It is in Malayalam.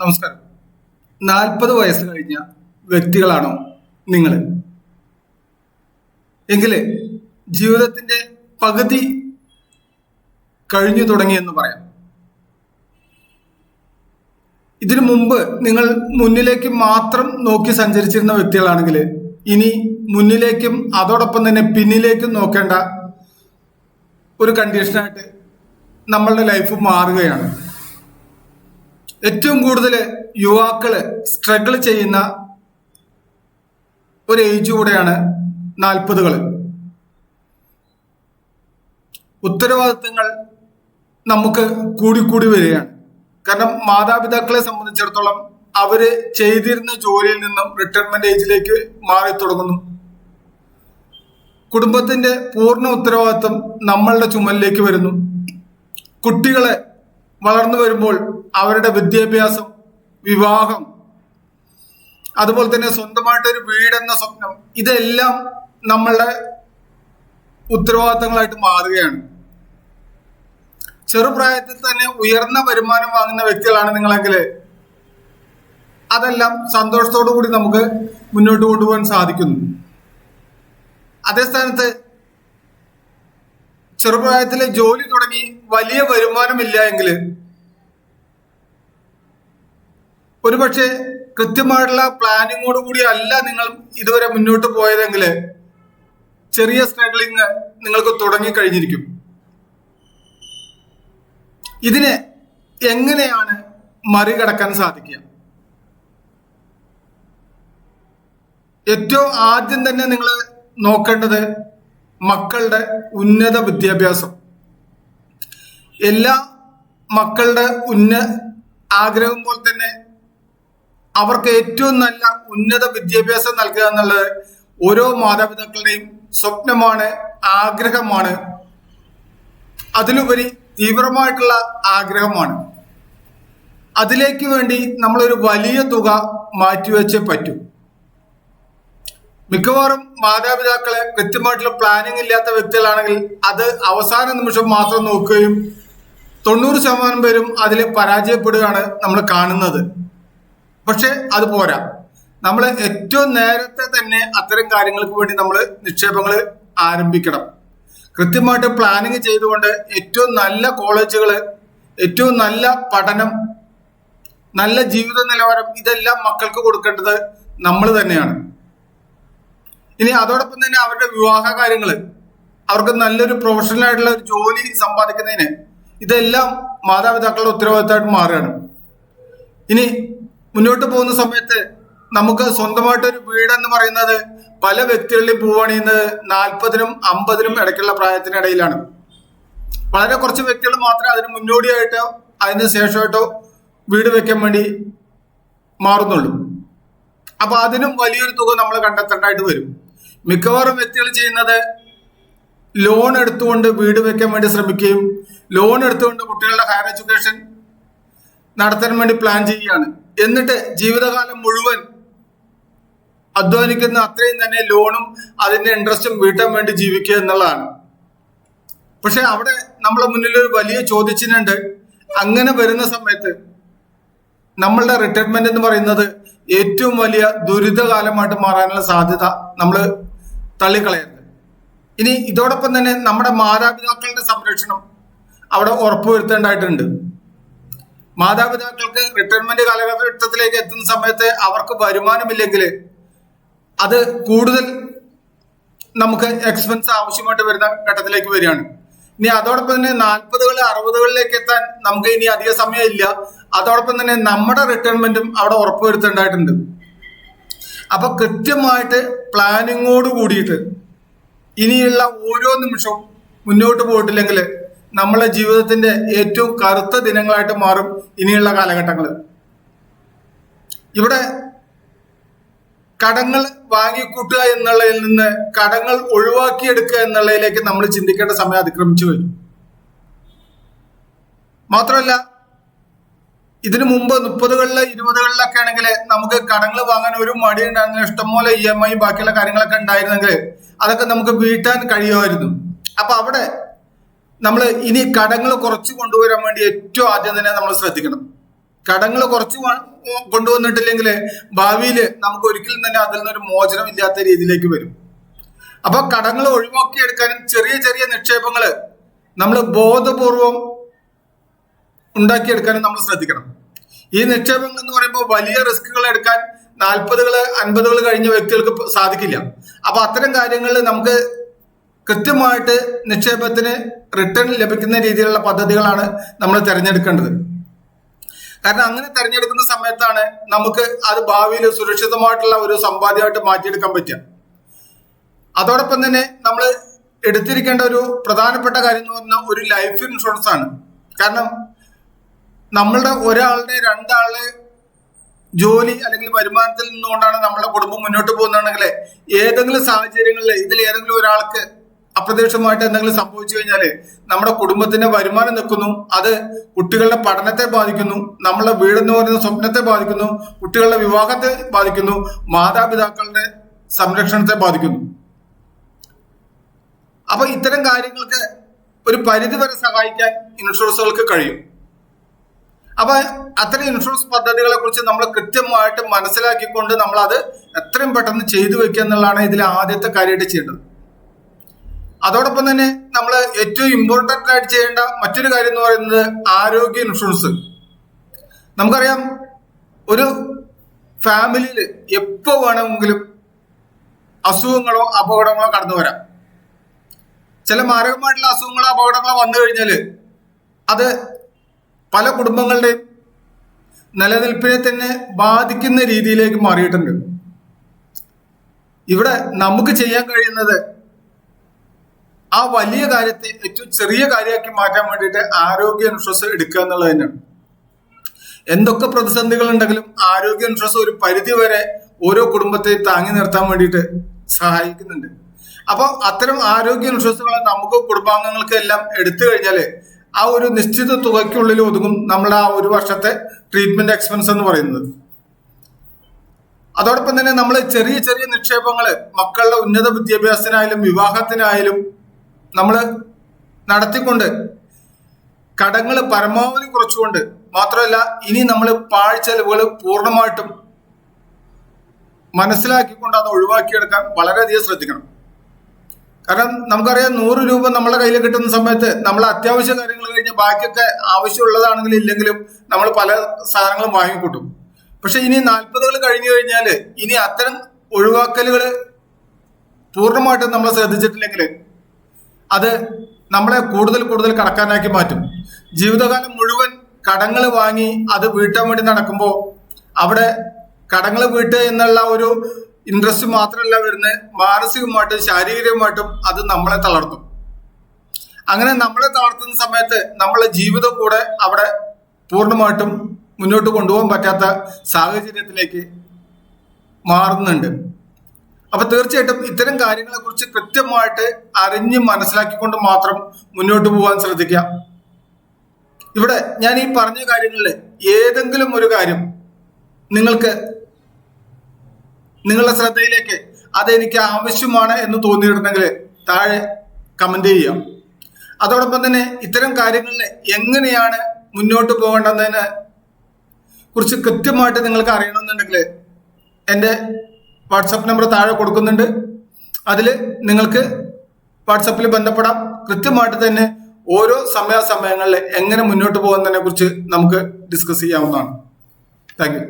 നമസ്കാരം. നാൽപ്പത് വയസ്സ് കഴിഞ്ഞ വ്യക്തികളാണോ നിങ്ങൾ? എങ്കിൽ ജീവിതത്തിന്റെ പകുതി കഴിഞ്ഞു തുടങ്ങിയെന്ന് പറയാം. ഇതിനു മുമ്പ് നിങ്ങൾ മുന്നിലേക്ക് മാത്രം നോക്കി സഞ്ചരിച്ചിരുന്ന വ്യക്തികളാണെങ്കിൽ ഇനി മുന്നിലേക്കും അതോടൊപ്പം തന്നെ പിന്നിലേക്കും നോക്കേണ്ട ഒരു കണ്ടീഷനായിട്ട് നമ്മളുടെ ലൈഫ് മാറുകയാണ്. ഏറ്റവും കൂടുതൽ യുവാക്കൾ സ്ട്രഗിൾ ചെയ്യുന്ന ഒരു ഏജ് കൂടെയാണ് നാൽപ്പതുകൾ. ഉത്തരവാദിത്തങ്ങൾ നമുക്ക് കൂടിക്കൂടി വരികയാണ്. കാരണം മാതാപിതാക്കളെ സംബന്ധിച്ചിടത്തോളം അവർ ചെയ്തിരുന്ന ജോലിയിൽ നിന്നും റിട്ടയർമെന്റ് ഏജിലേക്ക് മാറി തുടങ്ങുന്നു. കുടുംബത്തിന്റെ പൂർണ ഉത്തരവാദിത്വം നമ്മളുടെ ചുമലിലേക്ക് വരുന്നു. കുട്ടികളെ വളർന്നു വരുമ്പോൾ അവരുടെ വിദ്യാഭ്യാസം വിവാഹം അതുപോലെ തന്നെ സ്വന്തമായിട്ട് ഒരു വീടെന്ന സ്വപ്നം ഇതെല്ലാം നമ്മളുടെ ഉത്തരവാദിത്തങ്ങളായിട്ട് മാറുകയാണ്. ചെറുപ്രായത്തിൽ തന്നെ ഉയർന്ന വരുമാനം വാങ്ങുന്ന വ്യക്തികളാണ് നിങ്ങളെങ്കിൽ അതെല്ലാം സന്തോഷത്തോടു കൂടി നമുക്ക് മുന്നോട്ട് കൊണ്ടുപോകാൻ സാധിക്കുന്നു. അതേ സ്ഥാനത്ത് ചെറുപ്രായത്തിലെ ജോലി തുടങ്ങി വലിയ വരുമാനമില്ല എങ്കിൽ ഒരുപക്ഷെ കൃത്യമായിട്ടുള്ള പ്ലാനിങ്ങോട് കൂടി അല്ല നിങ്ങൾ ഇതുവരെ മുന്നോട്ട് പോയതെങ്കിൽ ചെറിയ സ്ട്രഗ്ലിങ് നിങ്ങൾക്ക് തുടങ്ങി കഴിഞ്ഞിരിക്കും ഇതിനെ എങ്ങനെയാണ് മറികടക്കാൻ സാധിക്കുക? ഏറ്റവും ആദ്യം തന്നെ നിങ്ങൾ നോക്കേണ്ടത് മക്കളുടെ ഉന്നത വിദ്യാഭ്യാസം. എല്ലാ മക്കളുടെ ഉന്ന ആഗ്രഹം പോലെ തന്നെ അവർക്ക് ഏറ്റവും നല്ല ഉന്നത വിദ്യാഭ്യാസം നൽകുക എന്നുള്ളത് ഓരോ മാതാപിതാക്കളുടെയും സ്വപ്നമാണ് ആഗ്രഹമാണ്. അതിലുപരി തീവ്രമായിട്ടുള്ള ആഗ്രഹമാണ്. അതിലേക്ക് വേണ്ടി നമ്മളൊരു വലിയ തുക മാറ്റിവെച്ചേ പറ്റൂ. മിക്കവാറും മാതാപിതാക്കളെ കൃത്യമായിട്ടുള്ള പ്ലാനിങ് ഇല്ലാത്ത വ്യക്തികളാണെങ്കിൽ അത് അവസാന നിമിഷം മാത്രം നോക്കുകയും തൊണ്ണൂറ് ശതമാനം പേരും അതിൽ പരാജയപ്പെടുകയാണ് നമ്മൾ കാണുന്നത്. പക്ഷെ അത് പോരാ. നമ്മൾ ഏറ്റവും നേരത്തെ തന്നെ അത്തരം കാര്യങ്ങൾക്ക് വേണ്ടി നമ്മൾ നിക്ഷേപങ്ങൾ ആരംഭിക്കണം. കൃത്യമായിട്ട് പ്ലാനിങ് ചെയ്തുകൊണ്ട് ഏറ്റവും നല്ല കോളേജുകൾ ഏറ്റവും നല്ല പഠനം നല്ല ജീവിത നിലവാരം ഇതെല്ലാം മക്കൾക്ക് കൊടുക്കേണ്ടത് നമ്മൾ തന്നെയാണ്. ഇനി അതോടൊപ്പം തന്നെ അവരുടെ വിവാഹ കാര്യങ്ങൾ അവർക്ക് നല്ലൊരു പ്രൊഫഷണൽ ആയിട്ടുള്ള ഒരു ജോലി സമ്പാദിക്കുന്നതിന് ഇതെല്ലാം മാതാപിതാക്കളുടെ ഉത്തരവാദിത്തമായിട്ട് മാറുകയാണ്. ഇനി മുന്നോട്ട് പോകുന്ന സമയത്ത് നമുക്ക് സ്വന്തമായിട്ട് ഒരു വീട് എന്ന് പറയുന്നത് പല വ്യക്തികളിലും പോവുകയാണെങ്കിൽ നാൽപ്പതിനും അമ്പതിനും ഇടയ്ക്കുള്ള പ്രായത്തിനിടയിലാണ്. വളരെ കുറച്ച് വ്യക്തികൾ മാത്രമേ അതിന് മുന്നോടിയായിട്ടോ അതിന് ശേഷമായിട്ടോ വീട് വെക്കാൻ വേണ്ടി മാറുന്നുള്ളൂ. അപ്പൊ അതിനും വലിയൊരു തുക നമ്മൾ കണ്ടെത്തേണ്ടതായിട്ട് വരും. മിക്കവാറും വ്യക്തികൾ ചെയ്യുന്നത് ലോൺ എടുത്തുകൊണ്ട് വീട് വെക്കാൻ വേണ്ടി ശ്രമിക്കുകയും ലോൺ എടുത്തുകൊണ്ട് കുട്ടികളുടെ ഹയർ എഡ്യൂക്കേഷൻ നടത്താൻ വേണ്ടി പ്ലാൻ ചെയ്യുകയാണ്. എന്നിട്ട് ജീവിതകാലം മുഴുവൻ അധ്വാനിക്കുന്ന അത്രയും തന്നെ ലോണും അതിന്റെ ഇൻട്രസ്റ്റും വീട്ടാൻ വേണ്ടി ജീവിക്കുക എന്നുള്ളതാണ്. പക്ഷെ അവിടെ നമ്മളെ മുന്നിൽ ഒരു വലിയ ചോദ്യചിഹ്നുണ്ട് അങ്ങനെ വരുന്ന സമയത്ത് നമ്മളുടെ റിട്ടയർമെന്റ് എന്ന് പറയുന്നത് ഏറ്റവും വലിയ ദുരിതകാലമായിട്ട് മാറാനുള്ള സാധ്യത നമ്മൾ തള്ളിക്കളയരുത്. ഇനി ഇതോടൊപ്പം തന്നെ നമ്മുടെ മാതാപിതാക്കളുടെ സംരക്ഷണം അവിടെ ഉറപ്പുവരുത്തേണ്ടതായിട്ടുണ്ട്. മാതാപിതാക്കൾക്ക് റിട്ടയർമെന്റ് കാലഘട്ടത്തിലേക്ക് എത്തുന്ന സമയത്ത് അവർക്ക് വരുമാനമില്ലെങ്കിൽ അത് കൂടുതൽ നമുക്ക് എക്സ്പെൻസ് ആവശ്യമായിട്ട് വരുന്ന ഘട്ടത്തിലേക്ക് വരികയാണ്. ഇനി അതോടൊപ്പം തന്നെ നാൽപ്പതുകൾ അറുപതുകളിലേക്ക് എത്താൻ നമുക്ക് ഇനി അധിക സമയമില്ല. അതോടൊപ്പം തന്നെ നമ്മുടെ റിട്ടയർമെന്റും അവിടെ ഉറപ്പുവരുത്തേണ്ടതായിട്ടുണ്ട്. അപ്പൊ കൃത്യമായിട്ട് പ്ലാനിങ്ങോട് കൂടിയിട്ട് ഇനിയുള്ള ഓരോ നിമിഷവും മുന്നോട്ട് പോയിട്ടില്ലെങ്കിൽ നമ്മളെ ജീവിതത്തിന്റെ ഏറ്റവും കറുത്ത ദിനങ്ങളായിട്ട് മാറും ഇനിയുള്ള കാലഘട്ടങ്ങൾ ഇവിടെ കടങ്ങൾ വാങ്ങിക്കൂട്ടുക എന്നുള്ളതിൽ നിന്ന് കടങ്ങൾ ഒഴിവാക്കിയെടുക്കുക എന്നുള്ളതിലേക്ക് നമ്മൾ ചിന്തിക്കേണ്ട സമയം അതിക്രമിച്ചു കഴിഞ്ഞു. മാത്രമല്ല ഇതിനു മുമ്പ് മുപ്പതുകളിലെ ഇരുപതുകളിലൊക്കെ ആണെങ്കിൽ നമുക്ക് കടങ്ങൾ വാങ്ങാൻ ഒരു മടി ഉണ്ടായിരുന്നില്ല ഇഷ്ടംപോലെ ഇ എം ഐ ബാക്കിയുള്ള കാര്യങ്ങളൊക്കെ ഉണ്ടായിരുന്നെങ്കിൽ അതൊക്കെ നമുക്ക് വീട്ടാൻ കഴിയുമായിരുന്നു. അപ്പൊ അവിടെ നമ്മൾ ഇനി കടങ്ങൾ കുറച്ച് കൊണ്ടുവരാൻ വേണ്ടി ഏറ്റവും ആദ്യം തന്നെ നമ്മൾ ശ്രദ്ധിക്കണം. കടങ്ങൾ കുറച്ച് കൊണ്ടുവന്നിട്ടില്ലെങ്കിൽ ഭാവിയിൽ നമുക്ക് ഒരിക്കലും തന്നെ അതിൽ നിന്നൊരു മോചനം ഇല്ലാത്ത രീതിയിലേക്ക് വരും. അപ്പൊ കടങ്ങൾ ഒഴിവാക്കിയെടുക്കാനും ചെറിയ ചെറിയ നിക്ഷേപങ്ങൾ നമ്മൾ ബോധപൂർവം ഉണ്ടാക്കിയെടുക്കാനും നമ്മൾ ശ്രദ്ധിക്കണം. ഈ നിക്ഷേപങ്ങൾ എന്ന് പറയുമ്പോൾ വലിയ റിസ്കുകൾ എടുക്കാൻ നാൽപ്പതുകൾ അൻപതുകൾ കഴിഞ്ഞ വ്യക്തികൾക്ക് സാധിക്കില്ല. അപ്പൊ അത്തരം കാര്യങ്ങളിൽ നമുക്ക് കൃത്യമായിട്ട് നിക്ഷേപത്തിന് റിട്ടേൺ ലഭിക്കുന്ന രീതിയിലുള്ള പദ്ധതികളാണ് നമ്മൾ തിരഞ്ഞെടുക്കേണ്ടത്. കാരണം അങ്ങനെ തിരഞ്ഞെടുക്കുന്ന സമയത്താണ് നമുക്ക് അത് ഭാവിയിൽ സുരക്ഷിതമായിട്ടുള്ള ഒരു സമ്പാദ്യമായിട്ട് മാറ്റിയെടുക്കാൻ പറ്റുക. അതോടൊപ്പം തന്നെ നമ്മൾ എടുത്തിരിക്കേണ്ട ഒരു പ്രധാനപ്പെട്ട കാര്യം എന്ന് പറഞ്ഞാൽ ഒരു ലൈഫ് ഇൻഷുറൻസ് ആണ്. കാരണം നമ്മളുടെ ഒരാളുടെ രണ്ടാൾ ജോലി അല്ലെങ്കിൽ വരുമാനത്തിൽ നിന്നുകൊണ്ടാണ് നമ്മുടെ കുടുംബം മുന്നോട്ട് പോകുന്നതാണെങ്കിൽ ഏതെങ്കിലും സാഹചര്യങ്ങളിൽ ഇതിൽ ഏതെങ്കിലും ഒരാൾക്ക് അപ്രതീക്ഷിതമായിട്ട് എന്തെങ്കിലും സംഭവിച്ചു കഴിഞ്ഞാൽ നമ്മുടെ കുടുംബത്തിന്റെ വരുമാനം നിൽക്കുന്നു അത് കുട്ടികളുടെ പഠനത്തെ ബാധിക്കുന്നു നമ്മളെ വീടെന്ന് പറയുന്ന സ്വപ്നത്തെ ബാധിക്കുന്നു കുട്ടികളുടെ വിവാഹത്തെ ബാധിക്കുന്നു മാതാപിതാക്കളുടെ സംരക്ഷണത്തെ ബാധിക്കുന്നു. അപ്പൊ ഇത്തരം കാര്യങ്ങൾക്ക് ഒരു പരിധി വരെ സഹായിക്കാൻ ഇൻഷുറൻസുകൾക്ക് കഴിയും. അപ്പൊ അത്തരം ഇൻഷുറൻസ് പദ്ധതികളെ കുറിച്ച് നമ്മൾ കൃത്യമായിട്ട് മനസ്സിലാക്കിക്കൊണ്ട് നമ്മൾ അത് എത്രയും പെട്ടെന്ന് ചെയ്തു വെക്കുക എന്നുള്ളതാണ് ഇതിൽ ആദ്യത്തെ കാര്യമായിട്ട് ചെയ്യേണ്ടത്. അതോടൊപ്പം തന്നെ നമ്മൾ ഏറ്റവും ഇമ്പോർട്ടന്റ് ആയിട്ട് ചെയ്യേണ്ട മറ്റൊരു കാര്യം എന്ന് പറയുന്നത് ആരോഗ്യ ഇൻഷുറൻസ് നമുക്കറിയാം ഒരു ഫാമിലിയിൽ എപ്പോ വേണമെങ്കിലും അസുഖങ്ങളോ അപകടങ്ങളോ കടന്നു വരാം. ചില മാരകമായിട്ടുള്ള അസുഖങ്ങളോ അപകടങ്ങളോ വന്നു കഴിഞ്ഞാൽ അത് പല കുടുംബങ്ങളുടെയും നിലനിൽപ്പിനെ തന്നെ ബാധിക്കുന്ന രീതിയിലേക്ക് മാറിയിട്ടുണ്ട്. ഇവിടെ നമുക്ക് ചെയ്യാൻ കഴിയുന്നത് ആ വലിയ കാര്യത്തെ ഏറ്റവും ചെറിയ കാര്യമാക്കി മാറ്റാൻ വേണ്ടിയിട്ട് ആരോഗ്യ ഇൻഷുറൻസ് എടുക്കുക എന്നുള്ളത് തന്നെയാണ്. എന്തൊക്കെ പ്രതിസന്ധികൾ ഉണ്ടെങ്കിലും ആരോഗ്യ ഇൻഷുറൻസ് ഒരു പരിധി വരെ ഓരോ കുടുംബത്തെ താങ്ങി നിർത്താൻ വേണ്ടിയിട്ട് സഹായിക്കുന്നുണ്ട്. അപ്പോൾ അത്തരം ആരോഗ്യ ഇൻഷുറൻസുകൾ നമുക്ക് കുടുംബാംഗങ്ങൾക്ക് എല്ലാം എടുത്തു കഴിഞ്ഞാൽ ആ ഒരു നിശ്ചിത തുകയ്ക്കുള്ളിൽ ഒതുങ്ങും നമ്മുടെ ആ ഒരു വർഷത്തെ ട്രീറ്റ്മെന്റ് എക്സ്പെൻസ് എന്ന് പറയുന്നത്. അതോടൊപ്പം തന്നെ നമ്മൾ ചെറിയ ചെറിയ നിക്ഷേപങ്ങൾ മക്കളുടെ ഉന്നത വിദ്യാഭ്യാസത്തിനായാലും വിവാഹത്തിനായാലും നമ്മൾ നടത്തിക്കൊണ്ട് കടങ്ങൾ പരമാവധി കുറച്ചുകൊണ്ട് മാത്രമല്ല ഇനി നമ്മൾ പാഴ്ചെലവുകൾ പൂർണമായിട്ടും മനസ്സിലാക്കിക്കൊണ്ട് അത് ഒഴിവാക്കിയെടുക്കാൻ വളരെയധികം ശ്രദ്ധിക്കണം. കാരണം നമുക്കറിയാം നൂറ് രൂപ നമ്മളെ കയ്യിൽ കിട്ടുന്ന സമയത്ത് നമ്മൾ അത്യാവശ്യ കാര്യങ്ങൾ കഴിഞ്ഞ് ബാക്കിയൊക്കെ ആവശ്യമുള്ളതാണെങ്കിലും ഇല്ലെങ്കിലും നമ്മൾ പല സാധനങ്ങളും വാങ്ങിക്കൂട്ടും. പക്ഷെ ഇനി നാൽപ്പതുകൾ കഴിഞ്ഞു കഴിഞ്ഞാൽ ഇനി അത്തരം ഒഴിവാക്കലുകൾ പൂർണമായിട്ടും നമ്മൾ ശ്രദ്ധിച്ചിട്ടില്ലെങ്കിൽ അത് നമ്മളെ കൂടുതൽ കൂടുതൽ കടക്കാനാക്കി മാറ്റും. ജീവിതകാലം മുഴുവൻ കടങ്ങൾ വാങ്ങി അത് വീട്ടാൻ വേണ്ടി നടക്കുമ്പോൾ അവിടെ കടങ്ങൾ വീട്ടുക എന്നുള്ള ഒരു ഇൻട്രസ്റ്റ് മാത്രമല്ല വരുന്നത്. മാനസികമായിട്ടും ശാരീരികമായിട്ടും അത് നമ്മളെ തളർത്തും. അങ്ങനെ നമ്മളെ തളർത്തുന്ന സമയത്ത് നമ്മളെ ജീവിതം കൂടെ അവിടെ പൂർണമായിട്ടും മുന്നോട്ട് കൊണ്ടുപോകാൻ പറ്റാത്ത സാഹചര്യത്തിലേക്ക് മാറുന്നുണ്ട്. അപ്പൊ തീർച്ചയായിട്ടും ഇത്തരം കാര്യങ്ങളെ കുറിച്ച് കൃത്യമായിട്ട് അറിഞ്ഞ് മനസ്സിലാക്കിക്കൊണ്ട് മാത്രം മുന്നോട്ട് പോകാൻ ശ്രദ്ധിക്കുക. ഇവിടെ ഞാൻ ഈ പറഞ്ഞ കാര്യങ്ങളിൽ ഏതെങ്കിലും ഒരു കാര്യം നിങ്ങൾക്ക് നിങ്ങളുടെ ശ്രദ്ധയിലേക്ക് അതെനിക്ക് ആവശ്യമാണ് എന്ന് തോന്നിയിട്ടുണ്ടെങ്കിൽ താഴെ കമന്റ് ചെയ്യാം അതോടൊപ്പം തന്നെ ഇത്തരം കാര്യങ്ങളിൽ എങ്ങനെയാണ് മുന്നോട്ട് പോകേണ്ടതിനെ കുറിച്ച് കൃത്യമായിട്ട് നിങ്ങൾക്ക് അറിയണമെന്നുണ്ടെങ്കിൽ എന്റെ വാട്സപ്പ് നമ്പർ താഴെ കൊടുക്കുന്നുണ്ട്. അതിൽ നിങ്ങൾക്ക് വാട്സപ്പിൽ ബന്ധപ്പെടാം. കൃത്യമായിട്ട് തന്നെ ഓരോ സമയാസമയങ്ങളിൽ എങ്ങനെ മുന്നോട്ട് പോകുന്നതിനെ കുറിച്ച് നമുക്ക് ഡിസ്കസ് ചെയ്യാവുന്നതാണ്. താങ്ക്